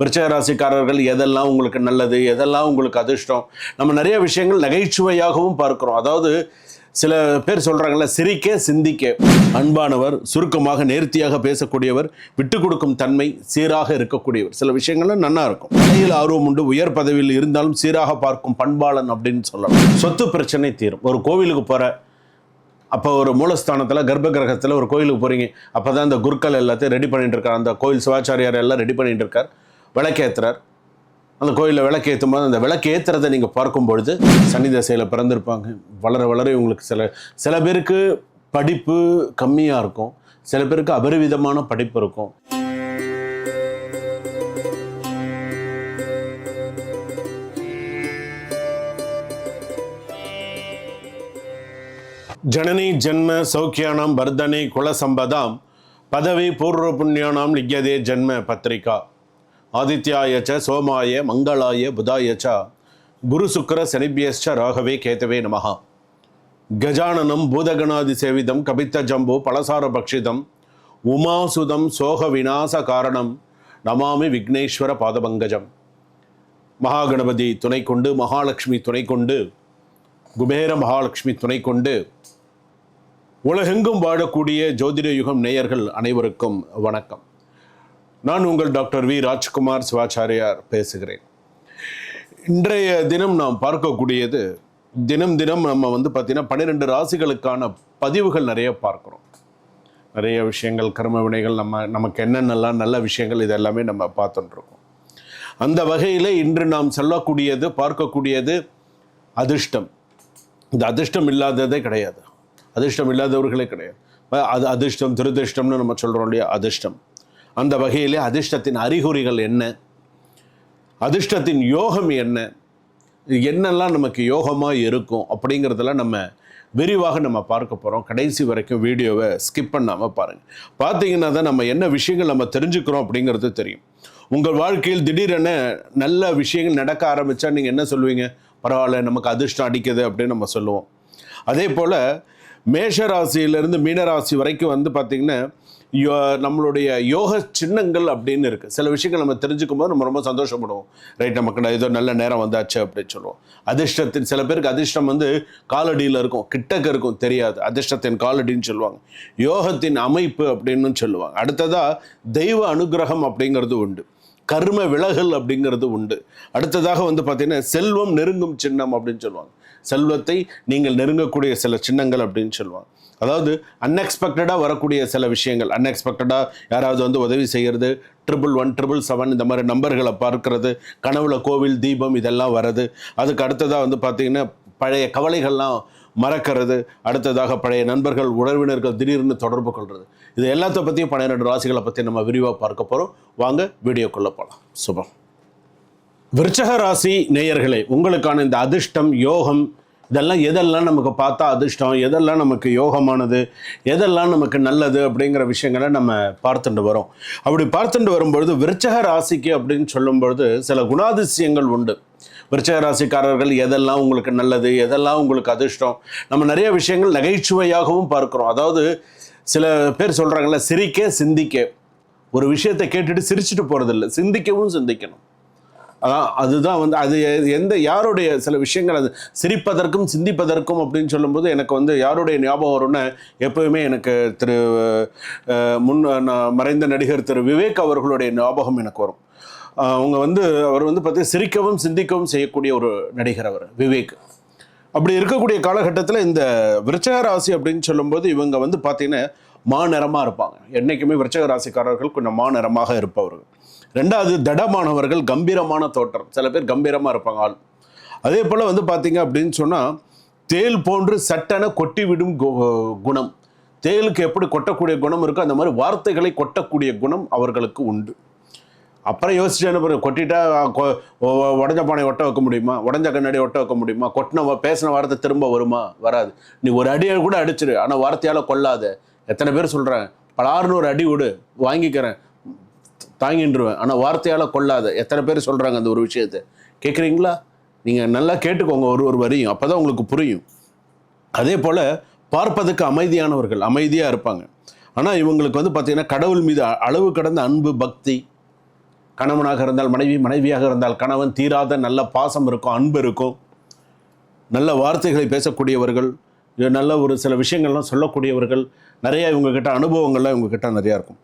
விருச்சகராசிக்காரர்கள் எதெல்லாம் உங்களுக்கு நல்லது எதெல்லாம் உங்களுக்கு அதிர்ஷ்டம்? நம்ம நிறைய விஷயங்கள் நகைச்சுவையாகவும் பார்க்குறோம். அதாவது சில பேர் சொல்கிறாங்கள சிரிக்க சிந்திக்க. அன்பானவர் சுருக்கமாக நேர்த்தியாக பேசக்கூடியவர் விட்டு கொடுக்கும் தன்மை சீராக இருக்கக்கூடியவர். சில விஷயங்கள்லாம் நல்லா இருக்கும். கையில் ஆர்வம் உண்டு உயர் பதவியில் இருந்தாலும் சீராக பார்க்கும் பண்பாளன் அப்படின்னு சொல்லலாம். சொத்து பிரச்சனை தீரும். ஒரு கோவிலுக்கு போகிற அப்போ ஒரு மூலஸ்தானத்தில் கர்ப்ப கிரகத்தில் ஒரு கோயிலுக்கு போகிறீங்க அப்போ தான் அந்த குருக்கள் எல்லாத்தையும் ரெடி பண்ணிட்டு இருக்கார் அந்த கோயில் சிவாச்சாரியார் எல்லாம் ரெடி பண்ணிட்டு இருக்கார். விளக்கேத்துறார். அந்த கோயிலில் விளக்கு ஏற்றும் போது அந்த விளக்கு ஏற்றுறதை நீங்கள் பார்க்கும் பொழுது சனி தசையில் பிறந்திருப்பாங்க. வளர வளர இவங்களுக்கு சில சில பேருக்கு படிப்பு கம்மியாக இருக்கும். சில பேருக்கு அபரிவிதமான படிப்பு இருக்கும். ஜனனி ஜென்ம சௌக்கியானாம் வர்தனை குலசம்பதாம் பதவி பூர்வ புண்ணியானாம் லிக்யதே ஜென்ம பத்திரிகா. ஆதித்யாய ச சோமாய மங்களாய புதாய ச குரு சுக்கர சனிபியஸ்ச ராகவே கேத்தவே நமகா கஜானனம் பூதகணாதி சேவிதம் கபித்த ஜம்பு பலசார பக்ஷிதம் உமாசுதம் சோக விநாச காரணம் நமாமி விக்னேஸ்வர பாதபங்கஜம். மகாகணபதி துணை கொண்டு மகாலட்சுமி துணை கொண்டு குபேர மகாலட்சுமி துணை கொண்டு உலகெங்கும் வாழக்கூடிய ஜோதிட யுகம் நேயர்கள் அனைவருக்கும் வணக்கம். நான் உங்கள் டாக்டர் வி. ராஜ்குமார் சிவாச்சாரியார் பேசுகிறேன். இன்றைய தினம் நாம் பார்க்கக்கூடியது தினம் தினம் நம்ம வந்து பார்த்தீங்கன்னா பன்னிரெண்டு ராசிகளுக்கான பதிவுகள் நிறைய பார்க்குறோம். நிறைய விஷயங்கள் கர்ம வினைகள் நம்ம நமக்கு என்னென்னலாம் நல்ல விஷயங்கள் இதெல்லாமே நம்ம பார்த்துட்டுருக்கோம் அந்த வகையில் இன்று நாம் சொல்லக்கூடியது பார்க்கக்கூடியது அதிர்ஷ்டம். இந்த அதிர்ஷ்டம் இல்லாததே கிடையாது. அதிர்ஷ்டம் இல்லாதவர்களே கிடையாது. அது அதிர்ஷ்டம் துரதிர்ஷ்டம்னு நம்ம சொல்கிறோம் இல்லையா? அதிர்ஷ்டம். அந்த வகையிலே அதிர்ஷ்டத்தின் அறிகுறிகள் என்ன? அதிர்ஷ்டத்தின் யோகம் என்ன? என்னெல்லாம் நமக்கு யோகமாக இருக்கும் அப்படிங்கிறதெல்லாம் நம்ம விரிவாக நம்ம பார்க்க போகிறோம் கடைசி வரைக்கும் வீடியோவை ஸ்கிப் பண்ணாமல் பாருங்கள் பார்த்தீங்கன்னா தான் நம்ம என்ன விஷயங்கள் நம்ம தெரிஞ்சுக்கிறோம் அப்படிங்கிறது தெரியும். உங்கள் வாழ்க்கையில் திடீரென நல்ல விஷயங்கள் நடக்க ஆரம்பித்தா நீங்கள் என்ன சொல்லுவீங்க? பரவாயில்ல நமக்கு அதிர்ஷ்டம் அடிக்குது அப்படின்னு நம்ம சொல்லுவோம். அதே போல் மேஷராசியிலேருந்து மீனராசி வரைக்கும் வந்து பார்த்திங்கன்னா யோ நம்மளுடைய யோக சின்னங்கள் அப்படின்னு இருக்குது சில விஷயங்கள் நம்ம தெரிஞ்சுக்கும் போது நம்ம ரொம்ப சந்தோஷப்படுவோம். ரைட் நமக்கு ஏதோ நல்ல நேரம் வந்தாச்சு அப்படின்னு சொல்லுவோம். அதிர்ஷ்டத்தின் சில பேருக்கு அதிர்ஷ்டம் வந்து காலடியில் இருக்கும். கிட்டக்க இருக்கும் தெரியாது. அதிர்ஷ்டத்தின் காலடின்னு சொல்லுவாங்க. யோகத்தின் அமைப்பு அப்படின்னு சொல்லுவாங்க. அடுத்ததாக தெய்வ அனுகிரகம் அப்படிங்கிறது உண்டு. கர்ம விலகல் அப்படிங்கிறது உண்டு. அடுத்ததாக வந்து பார்த்திங்கன்னா செல்வம் நெருங்கும் சின்னம் அப்படின்னு சொல்லுவாங்க. செல்வத்தை நீங்கள் நெருங்கக்கூடிய சில சின்னங்கள் அப்படின்னு சொல்லுவாங்க. அதாவது அன்எக்ஸ்பெக்டடாக வரக்கூடிய சில விஷயங்கள். அன்எக்ஸ்பெக்டடாக யாராவது வந்து உதவி செய்கிறது ட்ரிபிள் ஒன் ட்ரிபிள் செவன் இந்த மாதிரி நம்பர்களை பார்க்கறது கனவுல கோவில் தீபம் இதெல்லாம் வர்றது. அதுக்கு அடுத்ததாக வந்து பார்த்தீங்கன்னா பழைய கவலைகள்லாம் மறக்கிறது. அடுத்ததாக பழைய நண்பர்கள் உறவினர்கள் திடீர்னு தொடர்பு கொள்வது இது எல்லாத்த பற்றியும் பன்னிரெண்டு ராசிகளை பற்றி நம்ம விரிவாக பார்க்க போகிறோம் வாங்க வீடியோக்குள்ளே போகலாம் சுபம். விருச்சக ராசி நேயர்களே உங்களுக்கான இந்த அதிர்ஷ்டம் யோகம் இதெல்லாம் எதெல்லாம் நமக்கு பார்த்தா அதிர்ஷ்டம் எதெல்லாம் நமக்கு யோகமானது எதெல்லாம் நமக்கு நல்லது அப்படிங்கிற விஷயங்களை நம்ம பார்த்துட்டு வரோம். அப்படி பார்த்துட்டு வரும்பொழுது விருச்சக ராசிக்கு அப்படின்னு சொல்லும்பொழுது சில குணாதிசயங்கள் உண்டு. விருச்சக ராசிக்காரர்கள் எதெல்லாம் உங்களுக்கு நல்லது எதெல்லாம் உங்களுக்கு அதிர்ஷ்டம் நம்ம நிறைய விஷயங்கள் நகைச்சுவையாகவும் பார்க்குறோம். அதாவது சில பேர் சொல்கிறாங்கல்ல சிரிக்க சிந்திக்க. ஒரு விஷயத்தை கேட்டுட்டு சிரிச்சுட்டு போகிறதில்ல சிந்திக்கவும் சிந்திக்கணும். அதான் அதுதான் வந்து அது எந்த யாருடைய சில விஷயங்கள் அது சிரிப்பதற்கும் சிந்திப்பதற்கும் அப்படின்னு சொல்லும்போது எனக்கு வந்து யாருடைய ஞாபகம் வரும்னு எப்பவுமே எனக்கு திரு முன் நான் மறைந்த நடிகர் திரு விவேக் அவர்களுடைய ஞாபகம் எனக்கு வரும். அவங்க வந்து அவர் வந்து பார்த்து சிரிக்கவும் சிந்திக்கவும் செய்யக்கூடிய ஒரு நடிகர் அவர் விவேக். அப்படி இருக்கக்கூடிய காலகட்டத்தில் இந்த விருச்சக ராசி அப்படின்னு சொல்லும்போது இவங்க வந்து பார்த்தீங்கன்னா மாநிறமாக இருப்பாங்க. என்றைக்குமே விருச்சக ராசிக்காரர்கள் கொஞ்சம் மாநிறமாக இருப்பவர்கள். ரெண்டாவது திடமானவர்கள் கம்பீரமான தோற்றம். சில பேர் கம்பீரமாக இருப்பாங்க ஆள். அதே போல் வந்து பார்த்தீங்க அப்படின்னு சொன்னால் தேல் போன்று சட்டென கொட்டிவிடும் கு- குணம். தேலுக்கு எப்படி கொட்டக்கூடிய குணம் இருக்கோ அந்த மாதிரி வார்த்தைகளை கொட்டக்கூடிய குணம் அவர்களுக்கு உண்டு. அப்புறம் யோசிச்சு என்ன பண்ணுறது கொட்டிட்டா கொ- உடஞ்ச பானை ஒட்ட வைக்க முடியுமா? உடஞ்ச கண்ணாடி ஒட்ட வைக்க முடியுமா? கொட்டின பேசின வார்த்தை திரும்ப வருமா? வராது. நீ ஒரு அடியை கூட அடிச்சிரு ஆனால் வார்த்தையால் கொள்ளாத எத்தனை பேர் சொல்கிறேன் பல ஒரு அடி விடு வாங்கிக்கிறேன். தாங்கின்றுவேன். ஆனால் வார்த்தையால் கொள்ளாத. எத்தனை பேர் சொல்கிறாங்க அந்த ஒரு விஷயத்தை. கேட்குறீங்களா நீங்கள் நல்லா கேட்டுக்கோங்க ஒரு ஒரு வரியும். அப்போ தான் உங்களுக்கு புரியும். அதே போல் பார்ப்பதற்கு அமைதியானவர்கள் அமைதியாக இருப்பாங்க. ஆனால் இவங்களுக்கு வந்து பார்த்திங்கன்னா கடவுள் மீது அளவு கடந்த அன்பு பக்தி. கணவனாக இருந்தால் மனைவி மனைவியாக இருந்தால் கணவன் தீராத நல்ல பாசம் இருக்கும் அன்பு இருக்கும். நல்ல வார்த்தைகளை பேசக்கூடியவர்கள் நல்ல ஒரு சில விஷயங்கள்லாம் சொல்லக்கூடியவர்கள் நிறையா இவங்கக்கிட்ட அனுபவங்கள்லாம் இவங்கக்கிட்ட நிறையா இருக்கும்.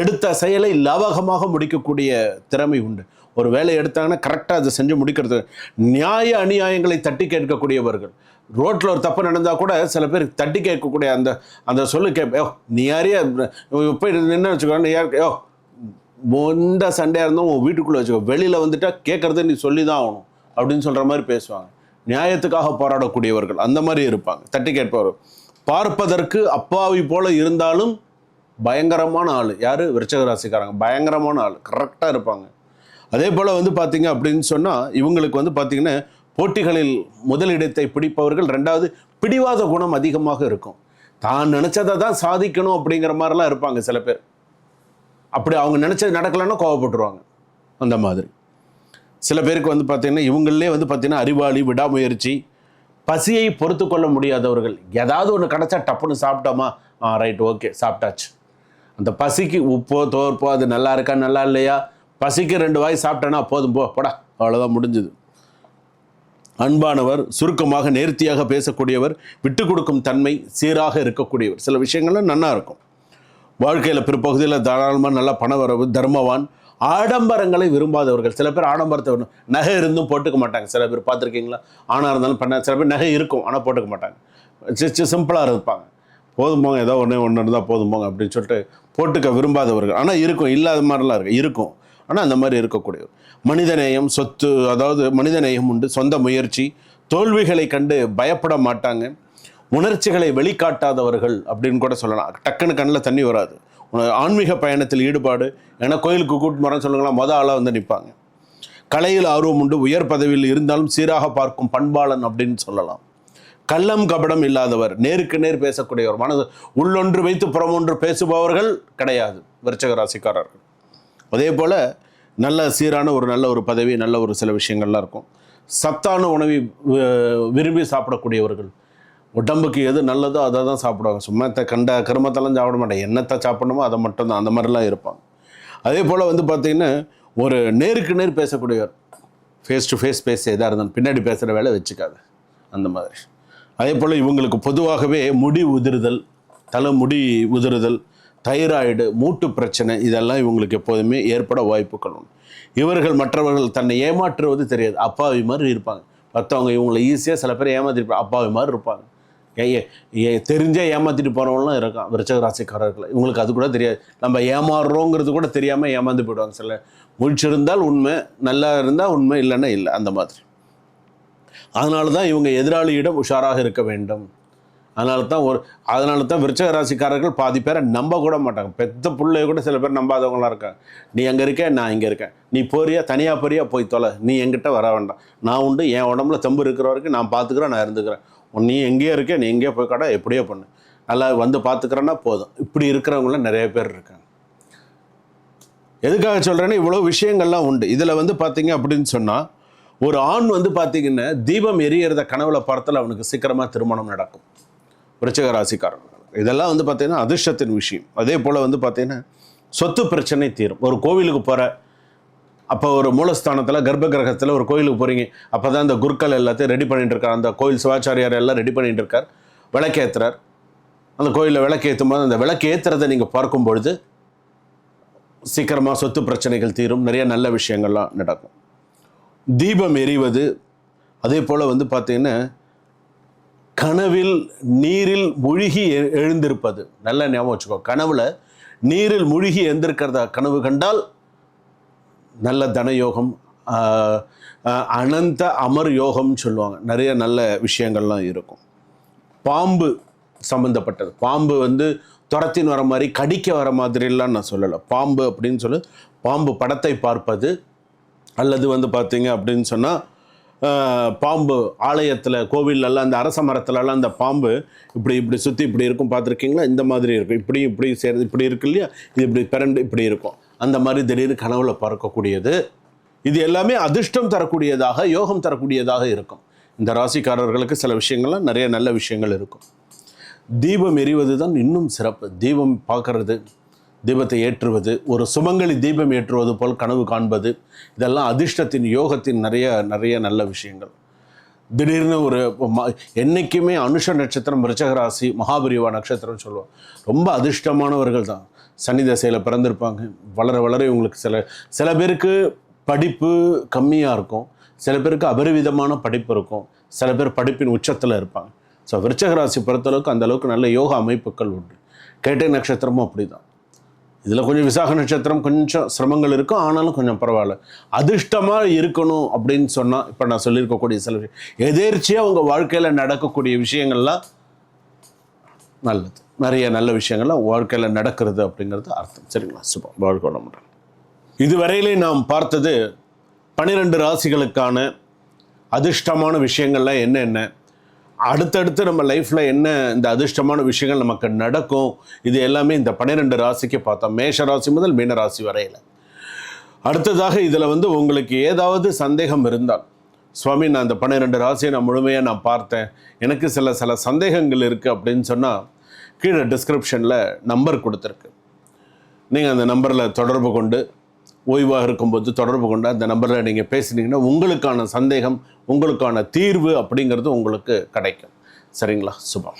எடுத்த செயலை லாவகமாக முடிக்கக்கூடிய திறமை உண்டு. ஒரு வேலையை எடுத்தாங்கன்னா கரெக்டாக அதை செஞ்சு முடிக்கிறது. நியாய அநியாயங்களை தட்டி கேட்கக்கூடியவர்கள். ரோட்டில் ஒரு தப்பு நடந்தால் கூட சில பேர் தட்டி கேட்கக்கூடிய அந்த அந்த சொல்லு கேப்போ யோ நீ யாரையா போய் நின்று வச்சுக்கோ யார்? யோ எந்த சண்டையாக இருந்தால் உன் வீட்டுக்குள்ளே வச்சுக்கோ. வெளியில் வந்துட்டால் கேட்குறது நீ சொல்லி தான் ஆகணும். அப்படின்னு சொல்கிற மாதிரி பேசுவாங்க. நியாயத்துக்காக போராடக்கூடியவர்கள் அந்த மாதிரி இருப்பாங்க. தட்டி கேட்பவர் பார்ப்பதற்கு அப்பாவி போல இருந்தாலும் பயங்கரமான ஆள். யார்? விருச்சகராசிக்காரங்க. பயங்கரமான ஆள். கரெக்டாக இருப்பாங்க. அதே போல் வந்து பார்த்தீங்க அப்படின்னு சொன்னால் இவங்களுக்கு வந்து பார்த்தீங்கன்னா போட்டிகளில் முதலிடத்தை பிடிப்பவர்கள் ரெண்டாவது பிடிவாத குணம் அதிகமாக இருக்கும். தான் நினச்சதை தான் சாதிக்கணும் அப்படிங்கிற மாதிரிலாம் இருப்பாங்க சில பேர். அப்படி அவங்க நினச்சது நடக்கலைன்னா கோவப்பட்டுருவாங்க. அந்த மாதிரி. சில பேருக்கு வந்து பார்த்திங்கன்னா இவங்களே வந்து பார்த்திங்கன்னா அறிவாளி விடாமுயற்சி பசியை பொறுத்து கொள்ள முடியாதவர்கள். ஏதாவது ஒன்று கிடச்சா டப்புன்னு சாப்பிட்டோமா? ஆ ரைட் ஓகே சாப்பிட்டாச்சு. அந்த பசிக்கு உப்போ தோற்போ அது நல்லா இருக்கா நல்லா இல்லையா? பசிக்கு ரெண்டு வாய் சாப்பிட்டேன்னா போதும் போ போடா அவ்வளோதான் முடிஞ்சுது. அன்பானவர் சுருக்கமாக நேர்த்தியாக பேசக்கூடியவர் விட்டு கொடுக்கும் தன்மை சீராக இருக்கக்கூடியவர். சில விஷயங்கள்லாம் நல்லா இருக்கும். வாழ்க்கையில் பிற்பகுதியில் தாராளமாக நல்லா பண வரவு தர்மவான் ஆடம்பரங்களை விரும்பாதவர்கள். சில பேர் ஆடம்பரத்தை விரும்ப- நகை இருந்தும் போட்டுக்க மாட்டாங்க. சில பேர் பார்த்துருக்கீங்களா? ஆனால் இருந்தாலும் பண்ண சில பேர் நகை இருக்கும் ஆனால் போட்டுக்க மாட்டாங்க. சிம்பிளாக இருப்பாங்க. போதும் போங்க ஏதோ ஒன்று ஒன்று இருந்தால் போதும் போங்க அப்படின்னு சொல்லிட்டு போட்டுக்க விரும்பாதவர்கள். ஆனால் இருக்கும் இல்லாத மாதிரிலாம் இருக்குது இருக்கும். ஆனால் அந்த மாதிரி இருக்கக்கூடியவர். மனிதநேயம் சொத்து அதாவது மனிதநேயம் உண்டு சொந்த முயற்சி தோல்விகளை கண்டு பயப்பட மாட்டாங்க. உணர்ச்சிகளை வெளிக்காட்டாதவர்கள் அப்படின்னு கூட சொல்லலாம். டக்குன்னு கண்ணில் தண்ணி வராது. ஆன்மீக பயணத்தில் ஈடுபாடு ஏன்னா கோயிலுக்கு கூட்டு மரம் சொல்லுங்களா மொதல் ஆளாக வந்து நிற்பாங்க கலையில் ஆர்வம் உண்டு உயர் பதவியில் இருந்தாலும் சீராக பார்க்கும் பண்பாளன் அப்படின்னு சொல்லலாம். கள்ளம் கபடம் இல்லாதவர் நேருக்கு நேர் பேசக்கூடியவர் மனது உள்ளொன்று வைத்து புறமொன்று பேசுபவர்கள் கிடையாது விருச்சக ராசிக்காரர்கள். அதே போல் நல்ல சீரான ஒரு நல்ல ஒரு பதவி நல்ல ஒரு சில விஷயங்கள்லாம் இருக்கும். சத்தான உணவை விரும்பி சாப்பிடக்கூடியவர்கள் உடம்புக்கு எது நல்லதோ அதை தான் சாப்பிடுவாங்க. சும்மா கண்ட கருமத்தெல்லாம் சாப்பிட மாட்டாங்க. என்னத்தை சாப்பிடணுமோ அதை மட்டும்தான் அந்த மாதிரிலாம் இருப்பாங்க. அதே போல் வந்து பார்த்திங்கன்னா ஒரு நேருக்கு நேர் பேசக்கூடியவர் ஃபேஸ் டு ஃபேஸ் பேச எதாக இருந்தாலும் பின்னாடி பேசுகிற வேலை வச்சுக்காது. அந்த மாதிரி. அதே போல் இவங்களுக்கு பொதுவாகவே முடி உதிருதல் தலை முடி உதிருதல் தைராய்டு மூட்டு பிரச்சனை இதெல்லாம் இவங்களுக்கு எப்போதுமே ஏற்பட வாய்ப்புகள் உண்டு. இவர்கள் மற்றவர்கள் தன்னை ஏமாற்றுவது தெரியாது. அப்பாவி மாதிரி இருப்பாங்க. மற்றவங்க இவங்களை ஈஸியாக சில பேர் ஏமாத்திருப்பாங்க. அப்பாவி மாதிரி இருப்பாங்க. தெரிஞ்சே ஏமாத்திட்டு போகிறவங்களும் இருக்கான் விருச்சக ராசிக்காரர்கள் இவங்களுக்கு அது கூட தெரியாது. நம்ம ஏமாறுறோங்கிறது கூட தெரியாமல் ஏமாந்து போயிடுவாங்க சில. முழிச்சிருந்தால் உண்மை நல்லா இருந்தால் உண்மை இல்லைன்னா இல்லை அந்த மாதிரி. அதனால தான் இவங்க எதிராளியிடம் உஷாராக இருக்க வேண்டும். அதனால தான் ஒரு அதனால தான் விருச்சக ராசிக்காரர்கள் பாதி பேரை நம்ப கூட மாட்டாங்க. பெத்த பிள்ளைய கூட சில பேர் நம்பாதவங்களாம் இருக்காங்க. நீ அங்கே இருக்க நான் இங்கே இருக்கேன். நீ போறியா தனியாக போறியா போய் தொலை. நீ எங்கிட்ட வர வேண்டாம். நான் உண்டு என் உடம்புல தெம்பு இருக்கிற வரைக்கும் நான் பார்த்துக்கிறேன் நான் இருந்துக்கிறேன். நீ எங்கேயோ இருக்க நீ எங்கேயோ போய் கடை எப்படியோ பண்ணு. நல்லா வந்து பார்த்துக்கிறேன்னா போதும். இப்படி இருக்கிறவங்கள நிறைய பேர் இருக்காங்க. எதுக்காக சொல்கிறேன்னா இவ்வளோ விஷயங்கள்லாம் உண்டு. இதில் வந்து பார்த்தீங்க அப்படின்னு சொன்னால் ஒரு ஆண் வந்து பார்த்தீங்கன்னா தீபம் எரியறத கனவுல படத்தில் அவனுக்கு சீக்கிரமாக திருமணம் நடக்கும். விருச்சக ராசிக்காரன் இதெல்லாம் வந்து பார்த்தீங்கன்னா அதிர்ஷ்டத்தின் விஷயம். அதே போல் வந்து பார்த்தீங்கன்னா சொத்து பிரச்சனை தீரும். ஒரு கோவிலுக்கு போகிற அப்போ ஒரு மூலஸ்தானத்தில் கர்ப்ப கிரகத்தில் ஒரு கோயிலுக்கு போகிறீங்க அப்போ தான் இந்த குருக்கள் எல்லாத்தையும் ரெடி பண்ணிகிட்டு இருக்கார் அந்த கோயில் சிவாச்சாரியார் எல்லாம் ரெடி பண்ணிகிட்டு இருக்கார். விளக்கேத்துறார். அந்த கோயிலில் விளக்கேற்றும் போது அந்த விளக்கேற்றுறதை நீங்கள் பார்க்கும் பொழுது சீக்கிரமாக சொத்து பிரச்சனைகள் தீரும். நிறைய நல்ல விஷயங்கள்லாம் நடக்கும். தீபம் எரிவது அதே போல் வந்து பார்த்தீங்கன்னா கனவில் நீரில் மூழ்கி எழுந்திருப்பது. நல்ல ஞாபகம் வச்சுக்கோ. கனவில் நீரில் மூழ்கி எழுந்திருக்கிறதா? கனவு கண்டால் நல்ல தனயோகம் அனந்த அமர் யோகம்னு சொல்லுவாங்க. நிறைய நல்ல விஷயங்கள்லாம் இருக்கும். பாம்பு சம்மந்தப்பட்டது பாம்பு வந்து துரத்தின் வர மாதிரி கடிக்க வர மாதிரிலாம் நான் சொல்லலை. பாம்பு அப்படின்னு சொல்லி பாம்பு படத்தை பார்ப்பது அல்லது வந்து பார்த்தீங்க அப்படின்னு சொன்னால் பாம்பு ஆலயத்தில் கோவிலெல்லாம் அந்த அரச மரத்துலலாம் அந்த பாம்பு இப்படி இப்படி சுற்றி இப்படி இருக்கும். பார்த்துருக்கீங்களா? இந்த மாதிரி இருக்கும். இப்படி இப்படி சேர்ந்து இப்படி இருக்கு இல்லையா? இது இப்படி பிறண்டு இப்படி இருக்கும். அந்த மாதிரி திடீர்னு கனவுல பார்க்கக்கூடியது இது எல்லாமே அதிர்ஷ்டம் தரக்கூடியதாக யோகம் தரக்கூடியதாக இருக்கும். இந்த ராசிக்காரர்களுக்கு சில விஷயங்கள்லாம் நிறைய நல்ல விஷயங்கள் இருக்கும். தீபம் எரிவது தான் இன்னும் சிறப்பு. தீபம் பார்க்கறது தீபத்தை ஏற்றுவது ஒரு சுமங்கலி தீபம் ஏற்றுவது போல் கனவு காண்பது இதெல்லாம் அதிர்ஷ்டத்தின் யோகத்தின் நிறைய நிறைய நல்ல விஷயங்கள். திடீர்னு ஒரு ம- அனுஷ நட்சத்திரம் ரிச்சகராசி ராசி மகாபரிவா சொல்லுவோம். ரொம்ப அதிர்ஷ்டமானவர்கள் தான் சனி தசையில் பிறந்திருப்பாங்க. வளர வளர இவங்களுக்கு சில சில பேருக்கு படிப்பு கம்மியாக இருக்கும். சில பேருக்கு அபரிவிதமான படிப்பு இருக்கும். சில பேர் படிப்பின் உச்சத்தில் இருப்பாங்க. ஸோ விருச்சகராசி பொறுத்தளவுக்கு அந்தளவுக்கு நல்ல யோக அமைப்புகள் உண்டு. கேட்டை நட்சத்திரமும் அப்படி தான் இதில் கொஞ்சம் விசாக நட்சத்திரம் கொஞ்சம் சிரமங்கள் இருக்கும். ஆனாலும் கொஞ்சம் பரவாயில்ல. அதிர்ஷ்டமாக இருக்கணும் அப்படின்னு சொன்னால் இப்போ நான் சொல்லியிருக்கக்கூடிய சில விஷயம் எதேர்ச்சியாக உங்கள் வாழ்க்கையில் நடக்கக்கூடிய விஷயங்கள்லாம் நல்லது. நிறைய நல்ல விஷயங்கள்லாம் வாழ்க்கையில் நடக்கிறது அப்படிங்கிறது அர்த்தம். சரிங்களா? சுபம் வாழ்க்கை வளமுடன் இதுவரையிலே நாம் பார்த்தது பன்னிரெண்டு ராசிகளுக்கான அதிர்ஷ்டமான விஷயங்கள்லாம் என்னென்ன அடுத்தடுத்து நம்ம லைஃப்பில் என்ன இந்த அதிர்ஷ்டமான விஷயங்கள் நமக்கு நடக்கும்? இது எல்லாமே இந்த பன்னிரெண்டு ராசிக்கு பார்த்தோம் மேஷ ராசி முதல் மீன ராசி வரையில். அடுத்ததாக இதில் வந்து உங்களுக்கு ஏதாவது சந்தேகம் இருந்தால் சுவாமி நான் இந்த பன்னிரெண்டு ராசியை நான் முழுமையாக நான் பார்த்தேன். எனக்கு சில சில சந்தேகங்கள் இருக்குது அப்படின்னு சொன்னால் கீழே டிஸ்கிரிப்ஷனில் நம்பர் கொடுத்துருக்கு. நீங்கள் அந்த நம்பரில் தொடர்பு கொண்டு ஓய்வாக இருக்கும்போது தொடர்பு கொண்டு அந்த நம்பரில் நீங்கள் பேசினீங்கன்னா உங்களுக்கான சந்தேகம் உங்களுக்கான தீர்வு அப்படிங்கிறது உங்களுக்கு கிடைக்கும். சரிங்களா? சுபம்.